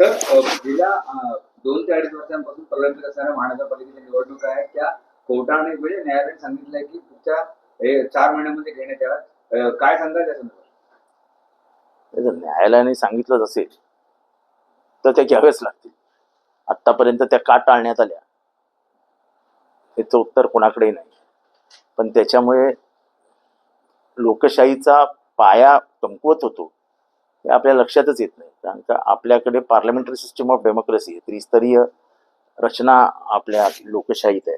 तर गेल्या दोन ते अडीच वर्षांपासून प्रलंबित असणाऱ्या महानगरपालिकेच्या निवडणुका आहेत त्या कोर्टाने म्हणजे न्यायालयाने सांगितलंय की पुढच्या हे चार महिन्यामध्ये घेण्यात याव्यात. काय सांगाल त्या संदर्भात न्यायालयाने सांगितलंच असेल तर त्या घ्याव्याच लागतील. आतापर्यंत त्या का टाळण्यात आल्या? याचं उत्तर कोणाकडेही नाही. पण त्याच्यामुळे लोकशाहीचा पाया कमकुवत होतो. हे आपल्या लक्षातच येत नाही. कारण का आपल्याकडे पार्लमेंटरी सिस्टम ऑफ डेमोक्रेसी आहे. त्रिस्तरीय रचना आपल्या लोकशाहीत आहे.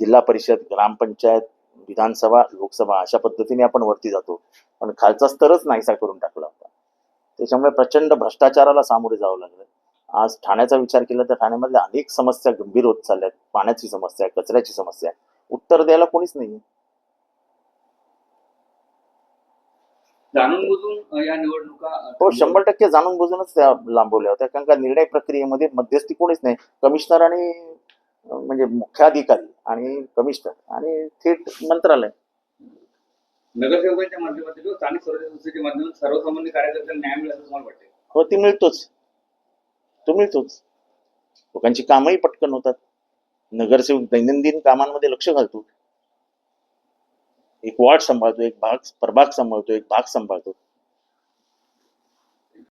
जिल्हा परिषद ग्रामपंचायत विधानसभा लोकसभा अशा पद्धतीने आपण वरती जातो. पण खालचा स्तरच नाहीसा करून टाकला होता. त्याच्यामुळे प्रचंड भ्रष्टाचाराला सामोरे जावं लागलं. आज ठाण्याचा विचार केला तर ठाण्यामधल्या अनेक समस्या गंभीर होत चालल्या आहेत पाण्याची समस्या कचऱ्याची समस्या. उत्तर द्यायला कोणीच नाही जाणून बुजून या निवडणुका हो. शंभर टक्के जाणून बुजूनच त्या लांबवल्या होत्या. कारण का निर्णय प्रक्रियेमध्ये मध्यस्थी कोणीच नाही. कमिशनर आणि म्हणजे मुख्याधिकारी आणि कमिशनर आणि थेट मंत्रालय. नगरसेवकांच्या माध्यमातून किंवा स्थानिक स्वराज्य संस्थेच्या माध्यमातून सर्वसामान्य कार्यकर्त्यांना न्याय मिळेल तुम्हाला वाटते हो ती मिळतोच. तो मिळतोच. लोकांची कामही पटकन होतात. नगरसेवक दैनंदिन कामांमध्ये लक्ष घालतो. एक वॉर्ड सांभाळतो एक भाग प्रभाग सांभाळतो एक भाग सांभाळतो.